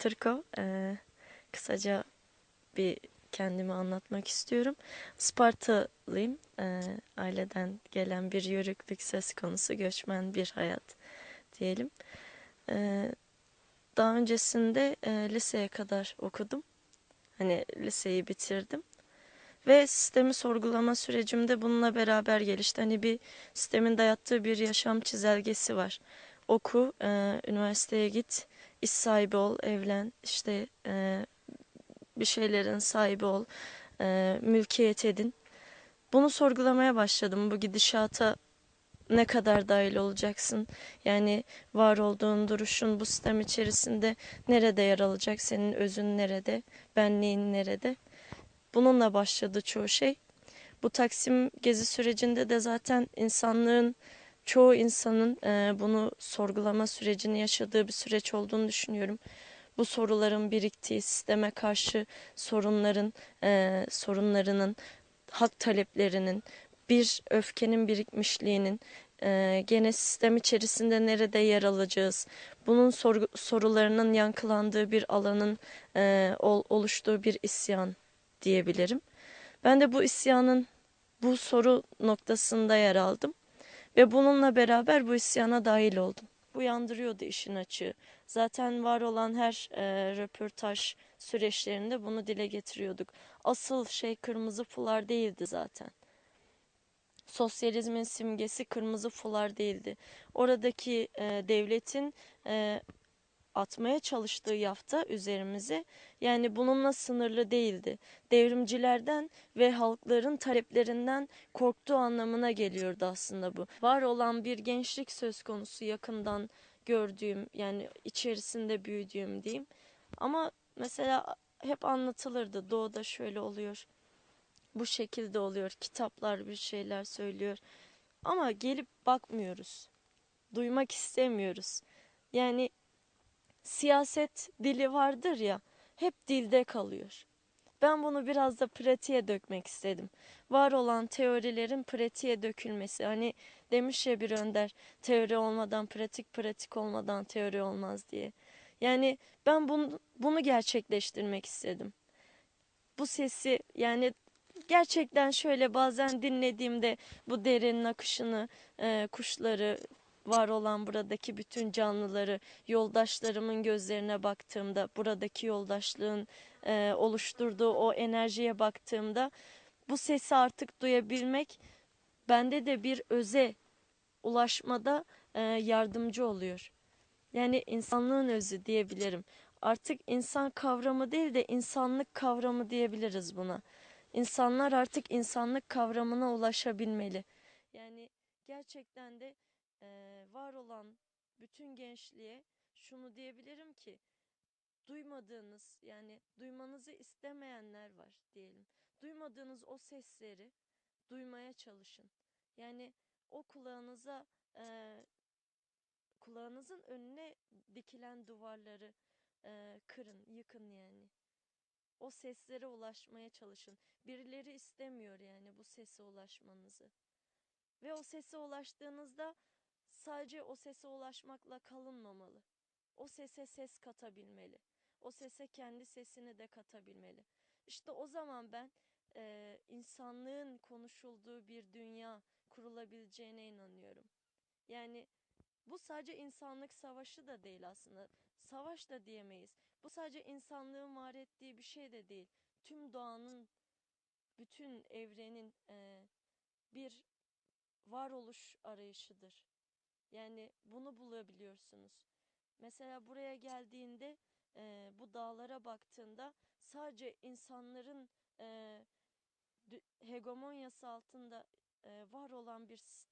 Tırko. Ee, kısaca bir kendimi anlatmak istiyorum. Ispartalıyım. Ee, aileden gelen bir yörüklük söz konusu. Göçmen bir hayat diyelim. Ee, daha öncesinde e, liseye kadar okudum. Hani liseyi bitirdim. Ve sistemi sorgulama sürecimde bununla beraber gelişti. Hani bir sistemin dayattığı bir yaşam çizelgesi var. Oku, e, üniversiteye git, iş sahibi ol, evlen, işte e, bir şeylerin sahibi ol, e, mülkiyet edin. Bunu sorgulamaya başladım. Bu gidişata ne kadar dahil olacaksın? Yani var olduğun duruşun bu sistem içerisinde nerede yer alacak? Senin özün nerede? Benliğin nerede? Bununla başladı çoğu şey. Bu Taksim gezi sürecinde de zaten insanlığın çoğu insanın e, bunu sorgulama sürecini yaşadığı bir süreç olduğunu düşünüyorum. Bu soruların biriktiği sisteme karşı sorunların e, sorunlarının hak taleplerinin bir öfkenin birikmişliğinin e, gene sistem içerisinde nerede yer alacağız? Bunun sorgu, sorularının yankılandığı bir alanın e, ol, oluştuğu bir isyan diyebilirim. Ben de bu isyanın bu soru noktasında yer aldım ve bununla beraber bu isyana dahil oldum. Bu yandırıyordu işin açığı. Zaten var olan her e, röportaj süreçlerinde bunu dile getiriyorduk. Asıl şey kırmızı fular değildi zaten. Sosyalizmin simgesi kırmızı fular değildi. Oradaki e, devletin e, atmaya çalıştığı yafta üzerimize yani bununla sınırlı değildi. Devrimcilerden ve halkların taleplerinden korktuğu anlamına geliyordu aslında bu. Var olan bir gençlik söz konusu yakından gördüğüm yani içerisinde büyüdüğüm diyeyim. Ama mesela hep anlatılırdı doğuda şöyle oluyor. Bu şekilde oluyor. Kitaplar bir şeyler söylüyor. Ama gelip bakmıyoruz. Duymak istemiyoruz. Yani siyaset dili vardır ya hep dilde kalıyor. Ben bunu biraz da pratiğe dökmek istedim. Var olan teorilerin pratiğe dökülmesi. Hani demiş ya bir önder teori olmadan pratik, pratik olmadan teori olmaz diye. Yani ben bunu, bunu gerçekleştirmek istedim. Bu sesi yani gerçekten şöyle bazen dinlediğimde bu derenin akışını, e, kuşları, var olan buradaki bütün canlıları, yoldaşlarımın gözlerine baktığımda, buradaki yoldaşlığın e, oluşturduğu o enerjiye baktığımda bu sesi artık duyabilmek bende de bir öze ulaşmada e, yardımcı oluyor. Yani insanlığın özü diyebilirim. Artık insan kavramı değil de insanlık kavramı diyebiliriz buna. İnsanlar artık insanlık kavramına ulaşabilmeli. Yani gerçekten de e, var olan bütün gençliğe şunu diyebilirim ki duymadığınız yani duymanızı istemeyenler var diyelim. Duymadığınız o sesleri duymaya çalışın. Yani o kulağınıza e, kulağınızın önüne dikilen duvarları e, kırın, yıkın yani. O seslere ulaşmaya çalışın. Birileri istemiyor yani bu sese ulaşmanızı. Ve o sese ulaştığınızda sadece o sese ulaşmakla kalınmamalı. O sese ses katabilmeli. O sese kendi sesini de katabilmeli. İşte o zaman ben e, insanlığın konuşulduğu bir dünya kurulabileceğine inanıyorum. Yani bu sadece insanlık savaşı da değil aslında. Savaş da diyemeyiz. Bu sadece insanlığın var ettiği bir şey de değil. Tüm doğanın, bütün evrenin e, bir varoluş arayışıdır. Yani bunu bulabiliyorsunuz. Mesela buraya geldiğinde e, bu dağlara baktığında sadece insanların e, hegemonyası altında e, var olan bir sistem